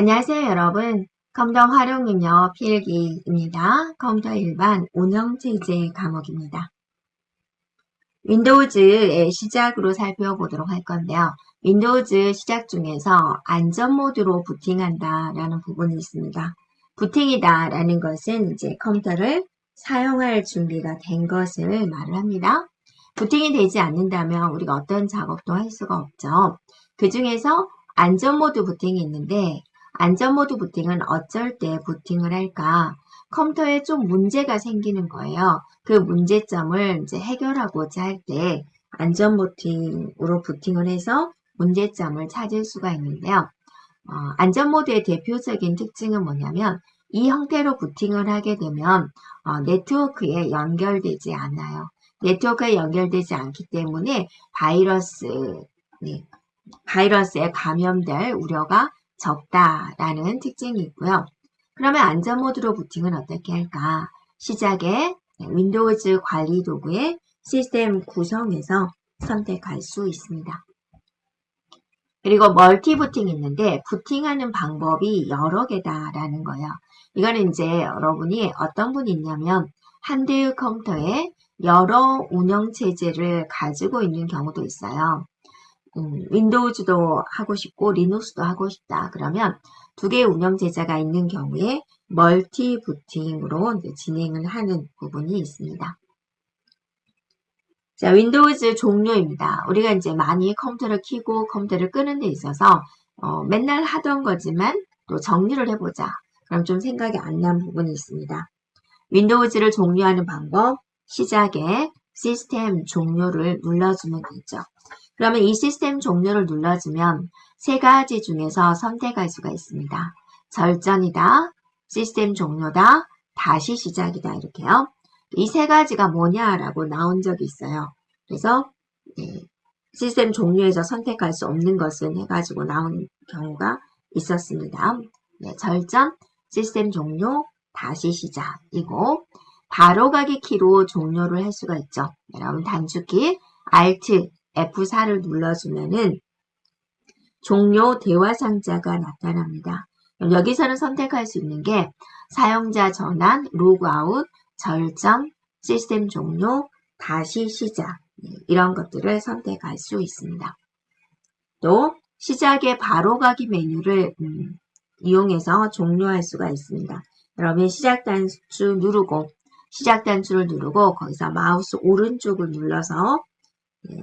안녕하세요 여러분 컴퓨터 활용 능력 필기입니다. 컴퓨터 일반 운영체제 과목입니다. 윈도우즈의 시작으로 살펴보도록 할 건데요. 윈도우즈 시작 중에서 안전 모드로 부팅한다 라는 부분이 있습니다. 부팅이다 라는 것은 이제 컴퓨터를 사용할 준비가 된 것을 말을 합니다. 부팅이 되지 않는다면 우리가 어떤 작업도 할 수가 없죠. 그 중에서 안전 모드 부팅이 있는데 안전 모드 부팅은 어쩔 때 부팅을 할까? 컴퓨터에 좀 문제가 생기는 거예요. 그 문제점을 이제 해결하고자 할 때 안전 부팅으로 부팅을 해서 문제점을 찾을 수가 있는데요. 어, 안전 모드의 대표적인 특징은 뭐냐면 이 형태로 부팅을 하게 되면 어, 네트워크에 연결되지 않아요. 네트워크에 연결되지 않기 때문에 바이러스, 네, 바이러스에 감염될 우려가 적다라는 특징이 있고요. 그러면 안전 모드로 부팅은 어떻게 할까? 시작에 윈도우즈 관리 도구의 시스템 구성에서 선택할 수 있습니다. 그리고 멀티 부팅이 있는데 부팅하는 방법이 여러 개다라는 거예요. 이거는 이제 여러분이 어떤 분이 있냐면 한 대의 컴퓨터에 여러 운영 체제를 가지고 있는 경우도 있어요. 음, 윈도우즈도 하고 싶고 리눅스도 하고 싶다. 그러면 두 개의 운영 제자가 있는 경우에 멀티 부팅으로 진행을 하는 부분이 있습니다. 자, 윈도우즈 종료입니다. 우리가 이제 많이 컴퓨터를 켜고 컴퓨터를 끄는 데 있어서 어, 맨날 하던 거지만 또 정리를 해보자. 그럼 좀 생각이 안 난 부분이 있습니다. 윈도우즈를 종료하는 방법, 시작에 시스템 종료를 눌러주면 되죠. 그러면 이 시스템 종료를 눌러주면 세 가지 중에서 선택할 수가 있습니다. 절전이다, 시스템 종료다, 다시 시작이다 이렇게요. 이 세 가지가 뭐냐라고 나온 적이 있어요. 그래서 네, 시스템 종료에서 선택할 수 없는 것은 해가지고 나온 경우가 있었습니다. 네, 절전, 시스템 종료, 다시 시작이고 바로 가기 키로 종료를 할 수가 있죠. 여러분 단축키 Alt F4를 눌러주면은 종료 대화 상자가 나타납니다. 여기서는 선택할 수 있는 게 사용자 전환, 로그아웃, 절정, 시스템 종료, 다시 시작 네, 이런 것들을 선택할 수 있습니다. 또 시작의 바로가기 메뉴를 음, 이용해서 종료할 수가 있습니다. 그러면 시작 단추 누르고 시작 단추를 누르고 거기서 마우스 오른쪽을 눌러서 네,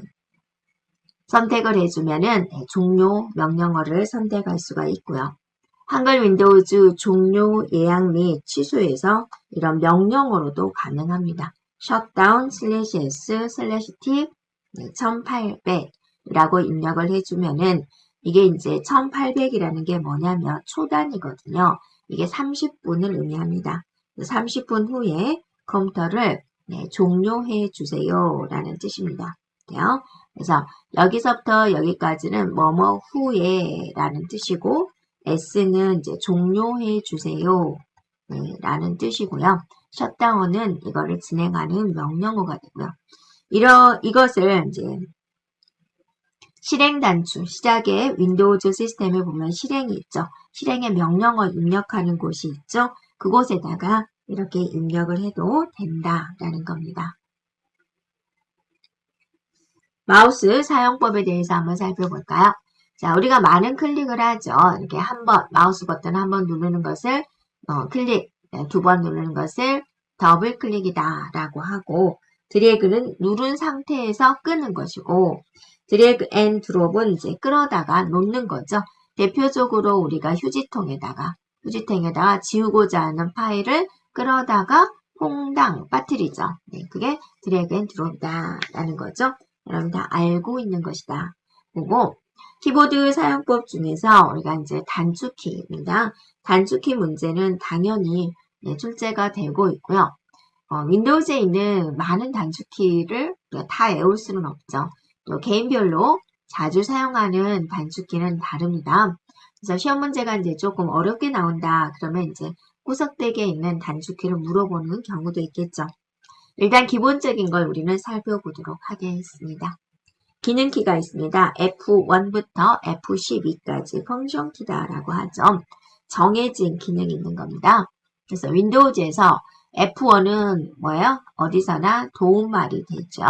선택을 해주면은 네, 종료 명령어를 선택할 수가 있고요. 한글 윈도우즈 종료 예약 및 취소에서 이런 명령어로도 가능합니다. shutdown slash s slash t 1800이라고 입력을 해주면은 이게 이제 1800이라는 게 뭐냐면 초단이거든요. 이게 30분을 의미합니다. 30분 후에 컴퓨터를 네, 종료해 주세요 라는 뜻입니다. 돼요. 그래서 여기서부터 여기까지는 뭐뭐 후에 라는 뜻이고 S는 이제 종료해 주세요 네, 라는 뜻이고요. 셧다운은 이거를 진행하는 명령어가 되고요. 이러, 이것을 이제 실행 단추, 시작에 윈도우즈 시스템에 보면 실행이 있죠. 실행의 명령어 입력하는 곳이 있죠. 그곳에다가 이렇게 입력을 해도 된다라는 겁니다. 마우스 사용법에 대해서 한번 살펴볼까요? 자, 우리가 많은 클릭을 하죠. 이렇게 한 번, 마우스 버튼 한 번 누르는 것을 어, 클릭, 네, 두번 누르는 것을 더블 클릭이다 라고 하고 드래그는 누른 상태에서 끄는 것이고 드래그 앤 드롭은 이제 끌어다가 놓는 거죠. 대표적으로 우리가 휴지통에다가 휴지통에다가 지우고자 하는 파일을 끌어다가 퐁당 빠뜨리죠. 네, 그게 드래그 앤 드롭이다 라는 거죠. 여러분 다 알고 있는 것이다. 그리고 키보드 사용법 중에서 우리가 이제 단축키입니다. 단축키 문제는 당연히 네, 출제가 되고 있고요. 어, 윈도우즈에 있는 많은 단축키를 다 외울 수는 없죠. 또 개인별로 자주 사용하는 단축키는 다릅니다. 그래서 시험 문제가 이제 조금 어렵게 나온다. 그러면 이제 구석대기에 있는 단축키를 물어보는 경우도 있겠죠. 일단 기본적인 걸 우리는 살펴보도록 하겠습니다. 기능키가 있습니다. F1부터 F12까지 펑션 키다라고 하죠. 정해진 기능이 있는 겁니다. 그래서 윈도우즈에서 F1은 뭐예요? 어디서나 도움말이 되죠.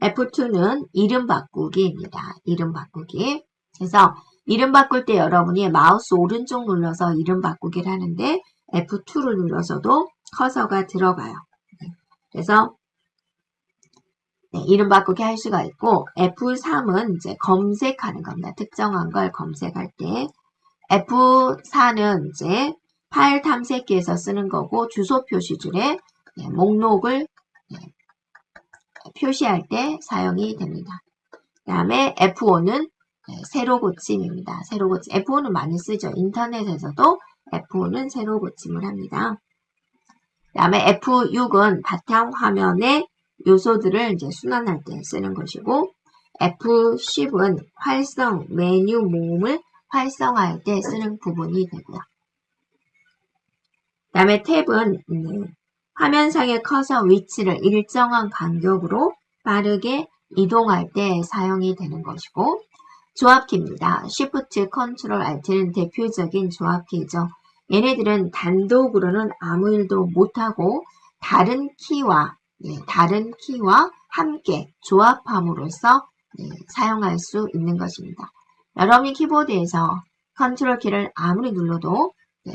F2는 이름 바꾸기입니다. 이름 바꾸기. 그래서 이름 바꿀 때 여러분이 마우스 오른쪽 눌러서 이름 바꾸기를 하는데 F2를 눌러서도 커서가 들어가요. 네. 그래서 네, 이름 바꾸기 할 수가 있고 F3은 이제 검색하는 겁니다. 특정한 걸 검색할 때 F4는 이제 파일 탐색기에서 쓰는 거고 주소 표시줄에 네, 목록을 네, 표시할 때 사용이 됩니다. 그 다음에 F5는 네, 세로 고침입니다. 세로 고침. F5는 많이 쓰죠. 인터넷에서도 F5는 세로 고침을 합니다. 그 다음에 F6은 바탕 화면에 요소들을 이제 순환할 때 쓰는 것이고 F10은 활성 메뉴 모음을 활성화할 때 쓰는 부분이 되고요. 그 다음에 탭은 음, 화면상의 커서 위치를 일정한 간격으로 빠르게 이동할 때 사용이 되는 것이고 조합키입니다. Shift, Ctrl, Alt는 대표적인 조합키죠. 얘네들은 단독으로는 아무 일도 못하고 다른 키와 예, 다른 키와 함께 조합함으로써 예, 사용할 수 있는 것입니다. 여러분이 키보드에서 컨트롤 키를 아무리 눌러도 예,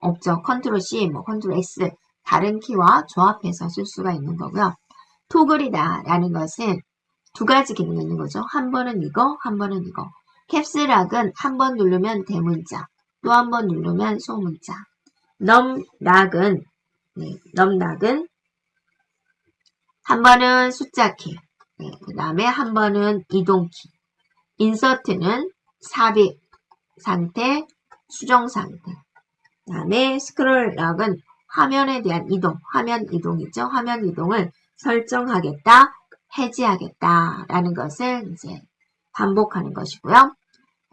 없죠. 컨트롤 C, 뭐 컨트롤 X 다른 키와 조합해서 쓸 수가 있는 거고요. 토글이다 라는 것은 두 가지 기능이 있는 거죠. 한 번은 이거, 한 번은 이거. 캡스락은 한 번 누르면 대문자, 또 한 번 누르면 소문자. 넘락은 네, 넘락은 한 번은 숫자 키, 네, 그 다음에 한 번은 이동 키. 인서트는 삽입 상태, 수정 상태. 그 다음에 스크롤 락은 화면에 대한 이동, 화면 이동이죠. 화면 이동을 설정하겠다, 해지하겠다 라는 것을 이제 반복하는 것이고요.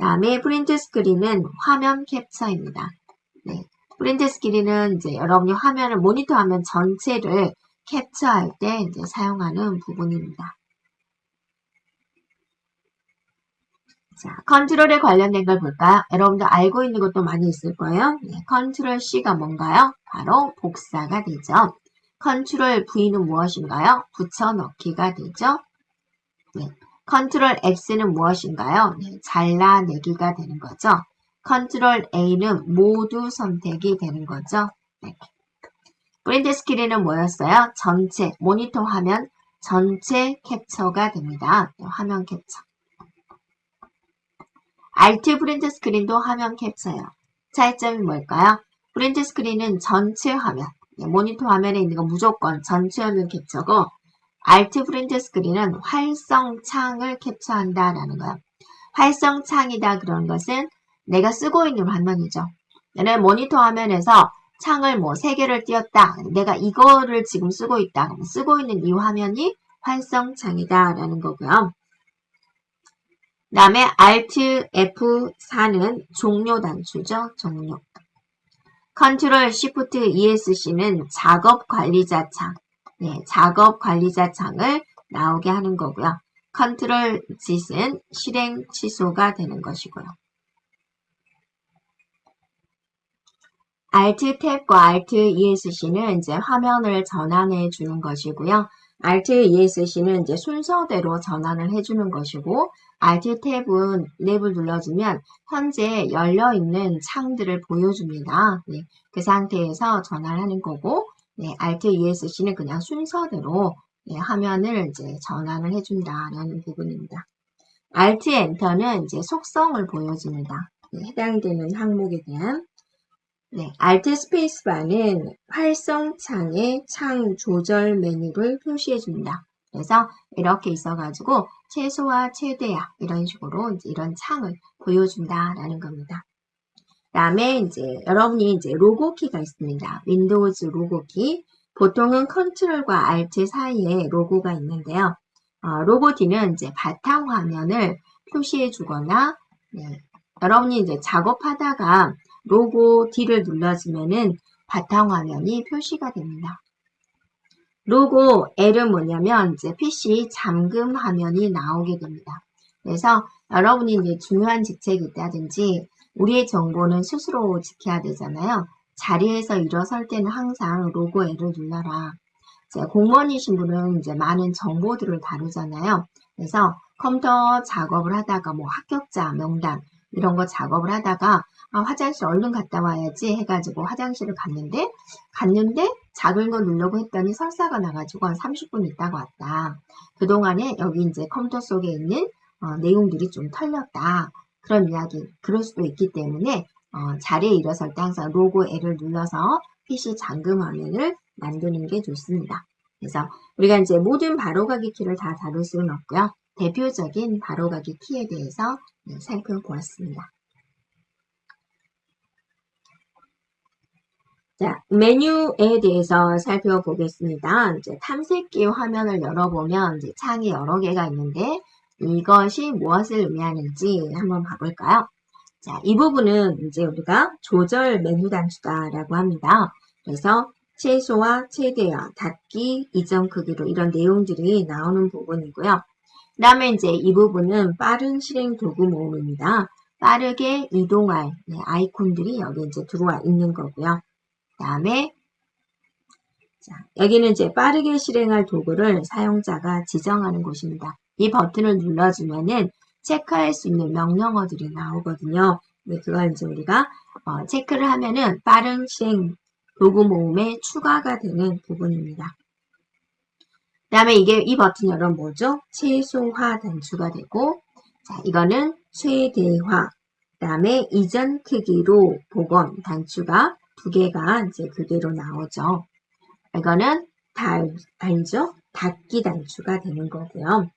그 다음에 프린트 스크린은 화면 캡처입니다. 네. 프린트 스크린은 이제 여러분이 화면을 모니터 화면 전체를 캡처할 때 이제 사용하는 부분입니다. 자, 컨트롤에 관련된 걸 볼까요? 여러분들 알고 있는 것도 많이 있을 거예요. 네, 컨트롤 C가 뭔가요? 바로 복사가 되죠. 컨트롤 V는 무엇인가요? 붙여넣기가 되죠. 네. 컨트롤 X는 무엇인가요? 네, 잘라내기가 되는 거죠. 컨트롤 A는 모두 선택이 되는 거죠. 네. 프린트 스크린은 뭐였어요? 전체, 모니터 화면 전체 캡처가 됩니다. 네, 화면 캡처. 알트 프린트 스크린도 화면 캡처예요. 차이점이 뭘까요? 프린트 스크린은 전체 화면, 네, 모니터 화면에 있는 거 무조건 전체 화면 캡처고 알트 프린트 스크린은 활성 창을 캡처한다라는 거예요. 활성 창이다 그런 것은 내가 쓰고 있는 화면이죠. 내 모니터 화면에서 창을 뭐세 개를 띄웠다. 내가 이거를 지금 쓰고 있다. 쓰고 있는 이 화면이 활성 창이다라는 거고요. 그 다음에 Alt F4는 종료 단추죠. 종료. 컨트롤 Shift ESC는 작업 관리자 창. 네, 작업 관리자 창을 나오게 하는 거고요. 컨트롤 Z는 실행 취소가 되는 것이고요. Alt 탭과 Alt ESC는 이제 화면을 전환해 주는 것이고요. Alt ESC는 이제 순서대로 전환을 해주는 것이고 Alt 탭은 랩을 눌러주면 현재 열려있는 창들을 보여줍니다. 네, 그 상태에서 전환을 하는 거고 네, Alt ESC는 그냥 순서대로 네, 화면을 이제 전환을 해준다라는 부분입니다. Alt Enter는 이제 속성을 보여줍니다. 네, 해당되는 항목에 대한 네, Alt 스페이스바는 활성 창의 창 조절 메뉴를 표시해 줍니다. 그래서 이렇게 있어가지고 최소화, 최대화 이런 식으로 이런 창을 보여준다라는 겁니다. 다음에 이제 여러분이 이제 로고 키가 있습니다. 윈도우즈 로고 키. 보통은 컨트롤과 알트 사이에 로고가 있는데요. 어, 로고 D는 이제 바탕 화면을 표시해 주거나 네, 여러분이 이제 작업하다가 로고 D를 눌러주면은 바탕 화면이 표시가 됩니다. 로고 L은 뭐냐면 이제 PC 잠금 화면이 나오게 됩니다. 그래서 여러분이 이제 중요한 직책이 있다든지 우리의 정보는 스스로 지켜야 되잖아요. 자리에서 일어설 때는 항상 로고 L을 눌러라. 공무원이신 분은 이제 많은 정보들을 다루잖아요. 그래서 컴퓨터 작업을 하다가 뭐 합격자 명단 이런 거 작업을 하다가 아, 화장실 얼른 갔다 와야지 해가지고 화장실을 갔는데 갔는데 작은 거 누르고 했더니 설사가 나가지고 한 30분 있다가 왔다. 그동안에 여기 이제 컴퓨터 속에 있는 어, 내용들이 좀 털렸다. 그런 이야기, 그럴 수도 있기 때문에 어, 자리에 일어설 때 항상 로고 L을 눌러서 PC 잠금 화면을 만드는 게 좋습니다. 그래서 우리가 이제 모든 바로가기 키를 다 다룰 수는 없고요. 대표적인 바로가기 키에 대해서 네, 살펴보았습니다. 자, 메뉴에 대해서 살펴보겠습니다. 이제 탐색기 화면을 열어보면 이제 창이 여러 개가 있는데 이것이 무엇을 의미하는지 한번 봐볼까요? 자, 이 부분은 이제 우리가 조절 메뉴 단추다라고 합니다. 그래서 최소화, 최대화, 닫기, 이전 크기로 이런 내용들이 나오는 부분이고요. 그 다음에 이제 이 부분은 빠른 실행 도구 모음입니다. 빠르게 이동할 네, 아이콘들이 여기 이제 들어와 있는 거고요. 그 다음에 자, 여기는 이제 빠르게 실행할 도구를 사용자가 지정하는 곳입니다. 이 버튼을 눌러주면은 체크할 수 있는 명령어들이 나오거든요. 네, 그걸 이제 우리가 어, 체크를 하면은 빠른 실행 도구 모음에 추가가 되는 부분입니다. 그 다음에 이게 이 버튼 열은 뭐죠? 최소화 단추가 되고 자 이거는 최대화 그 다음에 이전 크기로 복원 단추가 두 개가 이제 그대로 나오죠. 이거는 달, 알죠? 닫기 단추가 되는 거고요.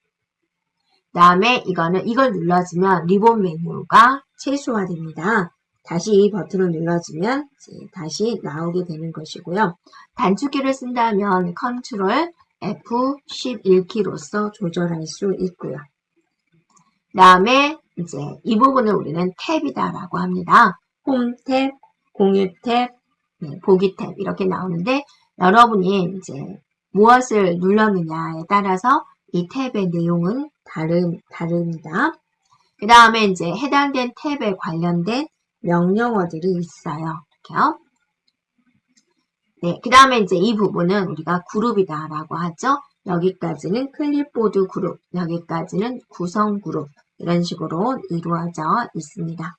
그 다음에 이거는 이걸 눌러주면 리본 메뉴가 최소화됩니다. 다시 이 버튼을 눌러주면 다시 나오게 되는 것이고요. 단축키를 쓴다면 컨트롤 F11키로서 조절할 수 있고요. 그 다음에 이제 이 부분을 우리는 탭이다라고 합니다. 홈 탭, 공유 탭, 네, 보기 탭 이렇게 나오는데 여러분이 이제 무엇을 눌렀느냐에 따라서 이 탭의 내용은 다른, 다릅니다. 그 다음에 이제 해당된 탭에 관련된 명령어들이 있어요. 이렇게요. 네, 그 다음에 이제 이 부분은 우리가 그룹이다 라고 하죠. 여기까지는 클립보드 그룹, 여기까지는 구성 그룹 이런 식으로 이루어져 있습니다.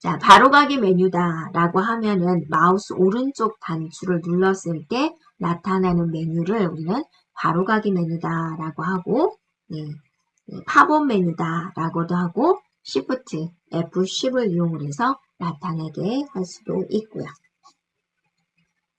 자, 바로가기 메뉴다 라고 하면은 마우스 오른쪽 단추를 눌렀을 때 나타나는 메뉴를 우리는 바로가기 메뉴다 라고 하고 네, 네, 팝업 메뉴다 라고도 하고 Shift F10을 이용을 해서 나타내게 할 수도 있고요.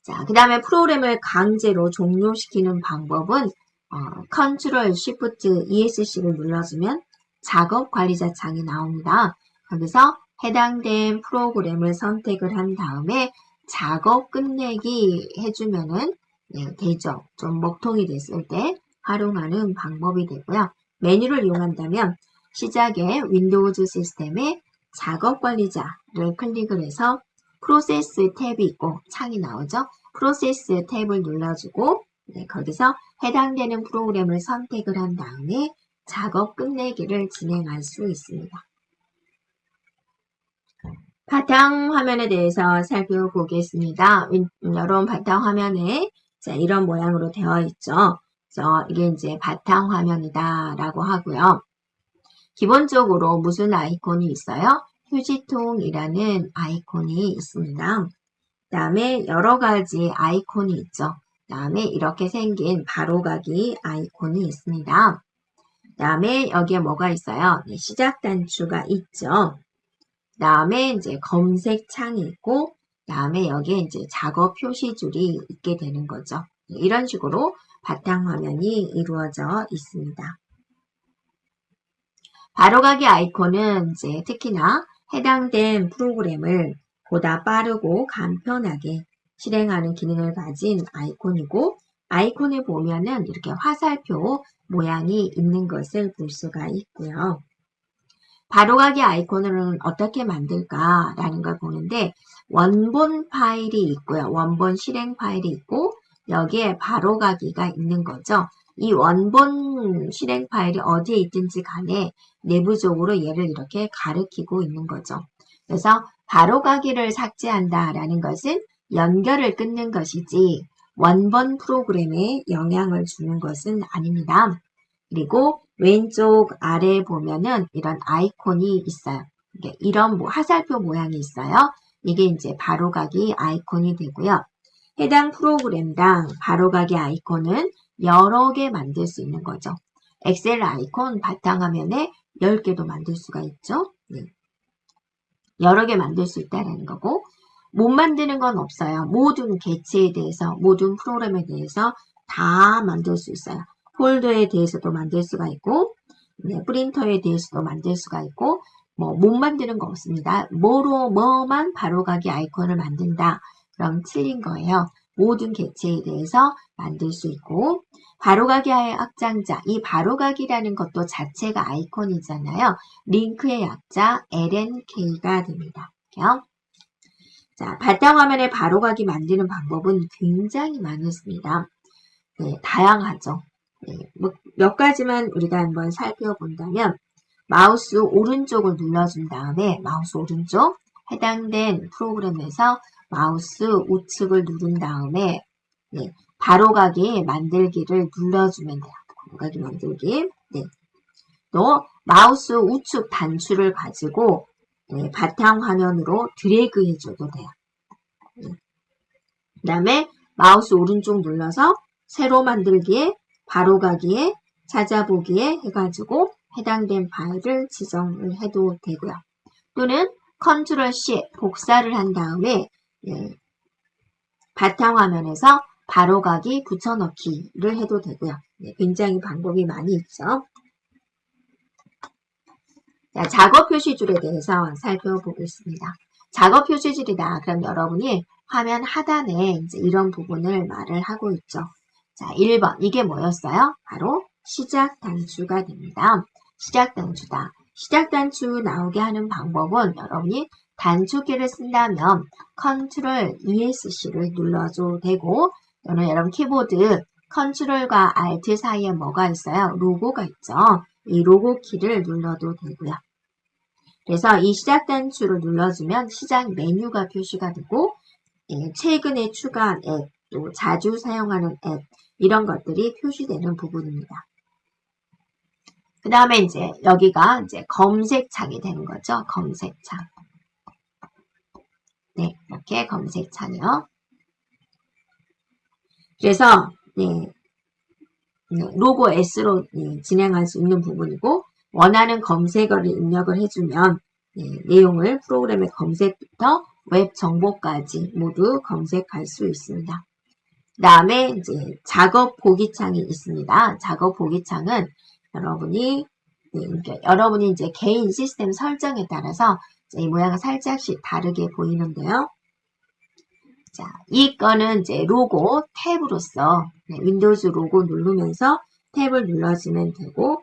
자, 그 다음에 프로그램을 강제로 종료시키는 방법은 어, Ctrl Shift ESC를 눌러주면 작업 관리자 창이 나옵니다. 거기서 해당된 프로그램을 선택을 한 다음에 작업 끝내기 해주면은 네, 되죠. 좀 먹통이 됐을 때 활용하는 방법이 되고요. 메뉴를 이용한다면 시작에 윈도우즈 시스템에 작업 관리자를 클릭을 해서 프로세스 탭이 있고 창이 나오죠. 프로세스 탭을 눌러주고 네, 거기서 해당되는 프로그램을 선택을 한 다음에 작업 끝내기를 진행할 수 있습니다. 바탕 화면에 대해서 살펴보겠습니다. 여러분 바탕 화면에 자, 이런 모양으로 되어 있죠. 그래서 이게 이제 바탕 화면이다 라고 하고요. 기본적으로 무슨 아이콘이 있어요? 휴지통이라는 아이콘이 있습니다. 그 다음에 여러 가지 아이콘이 있죠. 그 다음에 이렇게 생긴 바로가기 아이콘이 있습니다. 그 다음에 여기에 뭐가 있어요? 네, 시작 단추가 있죠. 그 다음에 이제 검색 창이 있고, 그 다음에 여기에 이제 작업 표시줄이 있게 되는 거죠. 네, 이런 식으로 바탕화면이 이루어져 있습니다. 바로가기 아이콘은 이제 특히나 해당된 프로그램을 보다 빠르고 간편하게 실행하는 기능을 가진 아이콘이고 아이콘을 보면은 이렇게 화살표 모양이 있는 것을 볼 수가 있고요. 바로가기 아이콘을 어떻게 만들까라는 걸 보는데 원본 파일이 있고요. 원본 실행 파일이 있고 여기에 바로가기가 있는 거죠. 이 원본 실행 파일이 어디에 있든지 간에 내부적으로 얘를 이렇게 가리키고 있는 거죠. 그래서 바로가기를 삭제한다라는 것은 연결을 끊는 것이지 원본 프로그램에 영향을 주는 것은 아닙니다. 그리고 왼쪽 아래에 보면은 이런 아이콘이 있어요. 이런 뭐 화살표 모양이 있어요. 이게 이제 바로가기 아이콘이 되고요. 해당 프로그램당 바로가기 아이콘은 여러 개 만들 수 있는 거죠. 엑셀 아이콘 바탕화면에 10개도 만들 수가 있죠. 네. 여러 개 만들 수 있다는 거고 못 만드는 건 없어요. 모든 개체에 대해서 모든 프로그램에 대해서 다 만들 수 있어요. 폴더에 대해서도 만들 수가 있고 네, 프린터에 대해서도 만들 수가 있고 뭐 못 만드는 거 없습니다. 뭐로 뭐만 바로가기 아이콘을 만든다. 그럼 틀린 거예요. 모든 개체에 대해서 만들 수 있고 바로가기의 확장자 이 바로가기라는 것도 자체가 아이콘이잖아요. 링크의 약자 LNK가 됩니다. 이렇게요. 자, 바탕화면에 바로가기 만드는 방법은 굉장히 많습니다. 네, 다양하죠. 네, 뭐몇 가지만 우리가 한번 살펴본다면 마우스 오른쪽을 눌러준 다음에 마우스 오른쪽 해당된 프로그램에서 마우스 우측을 누른 다음에 네, 바로가기 만들기를 눌러주면 돼요. 바로가기 만들기. 네. 또 마우스 우측 단추를 가지고 네, 바탕 화면으로 드래그 해줘도 돼요. 네. 그 다음에 마우스 오른쪽 눌러서 새로 만들기에 바로 가기에 찾아보기에 해가지고 해당된 파일을 지정을 해도 되고요. 또는 컨트롤 C 복사를 한 다음에 예, 바탕화면에서 바로 가기 붙여넣기를 해도 되고요. 네, 굉장히 방법이 많이 있죠. 자, 작업 표시줄에 대해서 살펴보겠습니다. 작업 표시줄이다. 그럼 여러분이 화면 하단에 이제 이런 부분을 말을 하고 있죠. 자, 1번. 이게 뭐였어요? 바로 시작 단추가 됩니다. 시작 단추다. 시작 단추 나오게 하는 방법은 여러분이 단축키를 쓴다면 컨트롤 ESC를 눌러도 되고 또는 여러분 키보드 컨트롤과 알트 사이에 뭐가 있어요? 로고가 있죠. 이 로고 키를 눌러도 되고요. 그래서 이 시작 단추를 눌러주면 시작 메뉴가 표시가 되고 예, 최근에 추가한 앱, 또 자주 사용하는 앱 이런 것들이 표시되는 부분입니다. 그 다음에 이제 여기가 이제 검색창이 되는 거죠. 검색창. 네, 이렇게 검색창이요. 그래서 네, 네, 로고 S로 네, 진행할 수 있는 부분이고 원하는 검색어를 입력을 해주면 네, 내용을 프로그램의 검색부터 웹 정보까지 모두 검색할 수 있습니다. 그 다음에 이제 작업 보기 창이 있습니다. 작업 보기 창은 여러분이 네, 그러니까 여러분이 이제 개인 시스템 설정에 따라서 이 모양이 살짝씩 다르게 보이는데요. 자, 이 거는 이제 로고 탭으로서 네, 윈도우즈 로고 누르면서 탭을 눌러주면 되고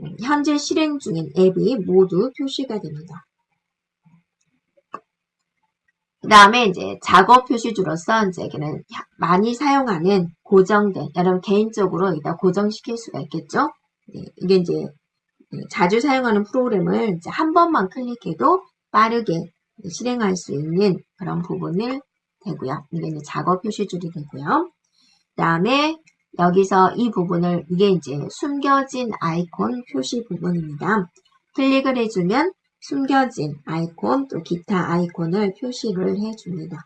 음, 현재 실행 중인 앱이 모두 표시가 됩니다. 그 다음에 이제 작업 표시주로서 이제 걔는 많이 사용하는 고정된 여러분 개인적으로 여기다 고정시킬 수가 있겠죠. 네, 이게 이제 네, 자주 사용하는 프로그램을 한 번만 클릭해도 빠르게 실행할 수 있는 그런 부분을 되고요. 이게 이제 작업 표시줄이 되고요. 그 다음에 여기서 이 부분을 이게 이제 숨겨진 아이콘 표시 부분입니다. 클릭을 해주면 숨겨진 아이콘 또 기타 아이콘을 표시를 해줍니다.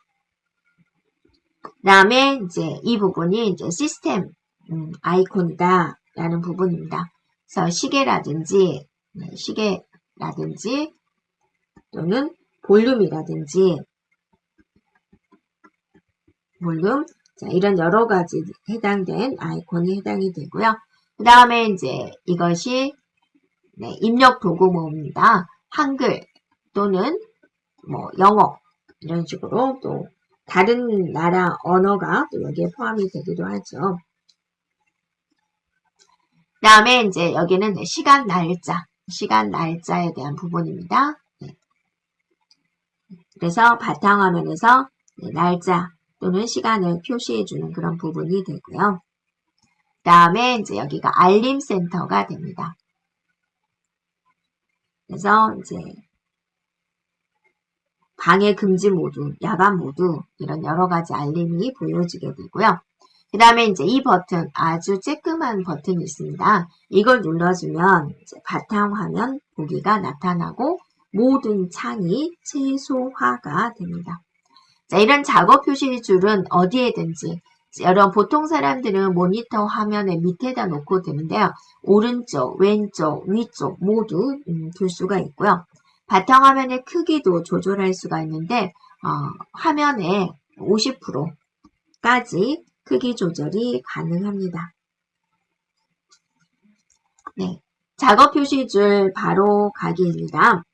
그 다음에 이제 이 부분이 이제 시스템 음, 아이콘이다 라는 부분입니다. 그래서 시계라든지 네, 시계라든지 또는 볼륨이라든지 볼륨 자, 이런 여러 가지 해당된 아이콘이 해당이 되고요. 그 다음에 이제 이것이 네, 입력 도구모입니다. 한글 또는 뭐 영어 이런 식으로 또 다른 나라 언어가 또 여기에 포함이 되기도 하죠. 그 다음에 이제 여기는 시간 날짜, 시간 날짜에 대한 부분입니다. 네. 그래서 바탕화면에서 네, 날짜 또는 시간을 표시해주는 그런 부분이 되고요. 그 다음에 이제 여기가 알림 센터가 됩니다. 그래서 이제 방해 금지 모드, 야간 모드 이런 여러 가지 알림이 보여지게 되고요. 그 다음에 이제 이 버튼 아주 쬐끄만 버튼이 있습니다. 이걸 눌러주면 바탕화면 보기가 나타나고 모든 창이 최소화가 됩니다. 자, 이런 작업 표시줄은 어디에든지 여러분 보통 사람들은 모니터 화면에 밑에다 놓고 되는데요. 오른쪽, 왼쪽, 위쪽 모두 음, 둘 수가 있고요. 바탕화면의 크기도 조절할 수가 있는데 어, 화면의 50%까지 크기 조절이 가능합니다. 네, 작업 표시줄 바로 가기입니다.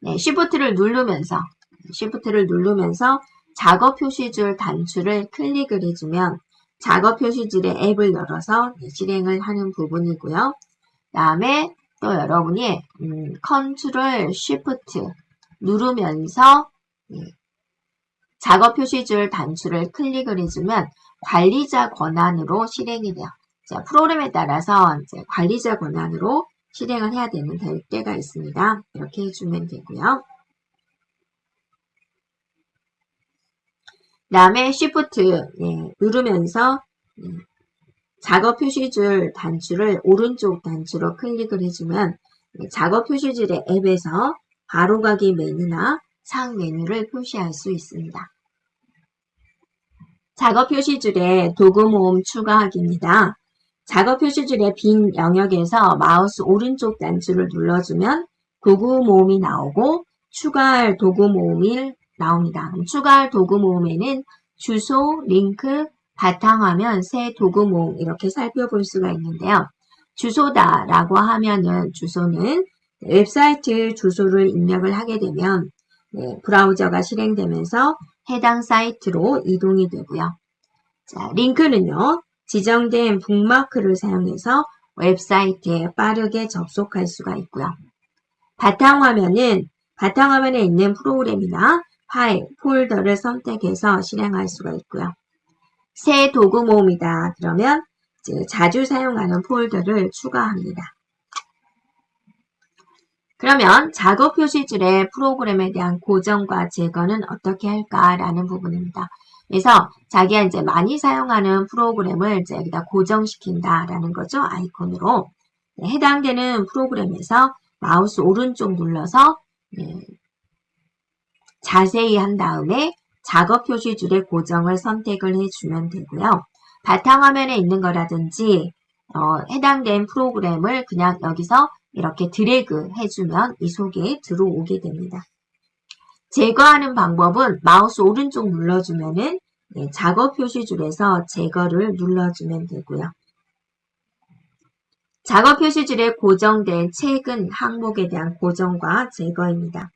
네, Shift를 누르면서 Shift를 누르면서 작업 표시줄 단추를 클릭을 해주면 작업 표시줄의 앱을 열어서 실행을 하는 부분이고요. 그 다음에 또 여러분이 음, 컨트롤 쉬프트 누르면서 예, 작업 표시줄 단추를 클릭을 해주면 관리자 권한으로 실행이 돼요. 자, 프로그램에 따라서 이제 관리자 권한으로 실행을 해야 되는 될 때가 있습니다. 이렇게 해주면 되고요. 다음에 Shift 예, 누르면서 예, 작업 표시줄 단추를 오른쪽 단추로 클릭을 해주면 예, 작업 표시줄의 앱에서 바로가기 메뉴나 상 메뉴를 표시할 수 있습니다. 작업 표시줄에 도구 모음 추가하기입니다. 작업 표시줄의 빈 영역에서 마우스 오른쪽 단추를 눌러주면 도구 모음이 나오고 추가할 도구 모음이 나옵니다. 추가할 도구 모음에는 주소, 링크, 바탕화면, 새 도구 모음 이렇게 살펴볼 수가 있는데요. 주소다 라고 하면은 주소는 웹사이트 주소를 입력을 하게 되면 네, 브라우저가 실행되면서 해당 사이트로 이동이 되고요. 자, 링크는요. 지정된 북마크를 사용해서 웹사이트에 빠르게 접속할 수가 있고요. 바탕화면은 바탕화면에 있는 프로그램이나 파일, 폴더를 선택해서 실행할 수가 있고요. 새 도구 모음이다. 그러면 자주 사용하는 폴더를 추가합니다. 그러면 작업 표시줄의 프로그램에 대한 고정과 제거는 어떻게 할까라는 부분입니다. 그래서 자기가 이제 많이 사용하는 프로그램을 이제 여기다 고정시킨다라는 거죠. 아이콘으로. 네, 해당되는 프로그램에서 마우스 오른쪽 눌러서 네, 자세히 한 다음에 작업 표시줄의 고정을 선택을 해주면 되고요. 바탕화면에 있는 거라든지 어, 해당된 프로그램을 그냥 여기서 이렇게 드래그 해주면 이 속에 들어오게 됩니다. 제거하는 방법은 마우스 오른쪽 눌러주면은 네, 작업 표시줄에서 제거를 눌러주면 되고요. 작업 표시줄에 고정된 최근 항목에 대한 고정과 제거입니다.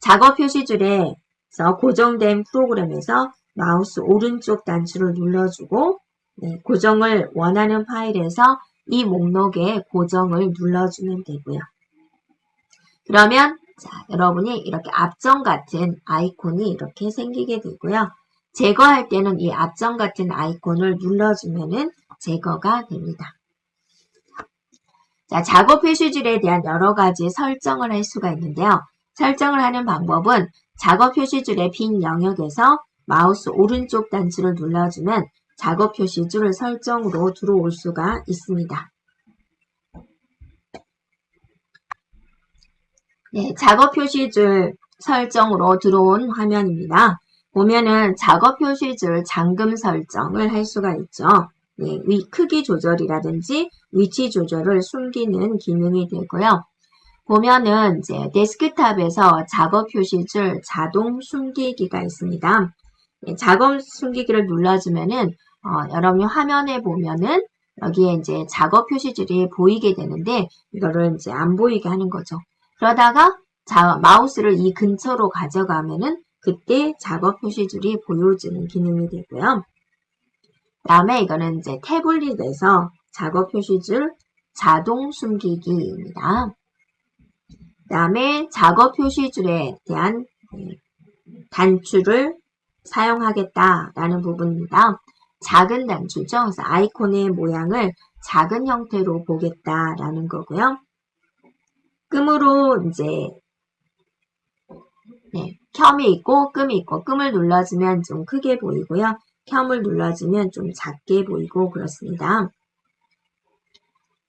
작업 표시줄에서 고정된 프로그램에서 마우스 오른쪽 단추를 눌러주고 네, 고정을 원하는 파일에서 이 목록에 고정을 눌러주면 되고요. 그러면 자, 여러분이 이렇게 앞정 같은 아이콘이 이렇게 생기게 되고요. 제거할 때는 이 앞정 같은 아이콘을 눌러주면은 제거가 됩니다. 자, 작업 표시줄에 대한 여러 가지 설정을 할 수가 있는데요. 설정을 하는 방법은 작업 표시줄의 빈 영역에서 마우스 오른쪽 단추를 눌러주면 작업 표시줄 설정으로 들어올 수가 있습니다. 네, 작업 표시줄 설정으로 들어온 화면입니다. 보면은 작업 표시줄 잠금 설정을 할 수가 있죠. 네, 위 크기 조절이라든지 위치 조절을 숨기는 기능이 되고요. 보면은 이제 데스크탑에서 작업 표시줄 자동 숨기기가 있습니다. 네, 작업 숨기기를 눌러주면은 어, 여러분이 화면에 보면은 여기에 이제 작업 표시줄이 보이게 되는데 이거를 이제 안 보이게 하는 거죠. 그러다가 자, 마우스를 이 근처로 가져가면은 그때 작업 표시줄이 보여지는 기능이 되고요. 그 다음에 이거는 이제 태블릿에서 작업 표시줄 자동 숨기기입니다. 그 다음에 작업 표시줄에 대한 네, 단추를 사용하겠다라는 부분입니다. 작은 단추죠. 그래서 아이콘의 모양을 작은 형태로 보겠다라는 거고요. 끔으로 이제 네, 켬이 있고 끔이 있고 끔을 눌러주면 좀 크게 보이고요. 켬을 눌러주면 좀 작게 보이고 그렇습니다.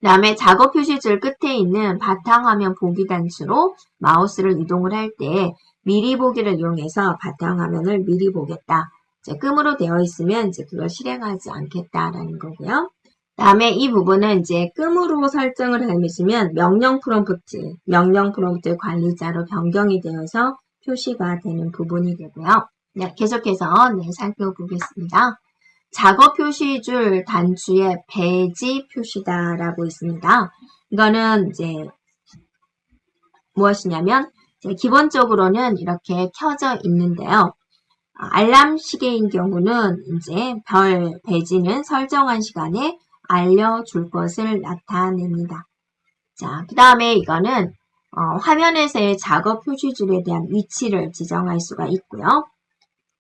그 다음에 작업 표시줄 끝에 있는 바탕화면 보기 단추로 마우스를 이동을 할 때 미리 보기를 이용해서 바탕화면을 미리 보겠다. 이제 끔으로 되어 있으면 이제 그걸 실행하지 않겠다라는 거고요. 다음에 이 부분은 이제 끔으로 설정을 해주시면 명령 프롬프트, 명령 프롬프트 관리자로 변경이 되어서 표시가 되는 부분이 되고요. 네, 계속해서 네, 살펴보겠습니다. 작업 표시줄 단추의 배지 표시다라고 있습니다. 이거는 이제 무엇이냐면 기본적으로는 이렇게 켜져 있는데요. 알람 시계인 경우는 이제 별 배지는 설정한 시간에 알려줄 것을 나타냅니다. 자, 그 다음에 이거는 어, 화면에서의 작업 표시줄에 대한 위치를 지정할 수가 있고요.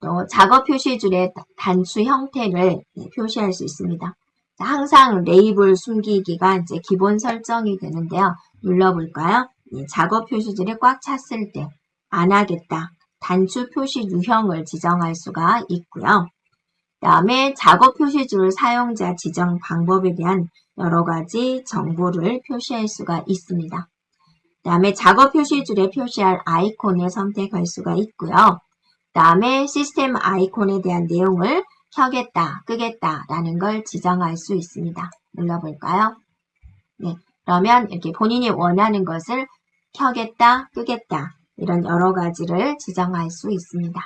또 작업 표시줄의 단추 형태를 네, 표시할 수 있습니다. 자, 항상 레이블 숨기기가 이제 기본 설정이 되는데요. 눌러볼까요? 네, 작업 표시줄이 꽉 찼을 때 안 하겠다. 단추 표시 유형을 지정할 수가 있고요. 그 다음에 작업 표시줄 사용자 지정 방법에 대한 여러 가지 정보를 표시할 수가 있습니다. 그 다음에 작업 표시줄에 표시할 아이콘을 선택할 수가 있고요. 그 다음에 시스템 아이콘에 대한 내용을 켜겠다, 끄겠다 라는 걸 지정할 수 있습니다. 눌러볼까요? 네, 그러면 이렇게 본인이 원하는 것을 켜겠다, 끄겠다 이런 여러 가지를 지정할 수 있습니다.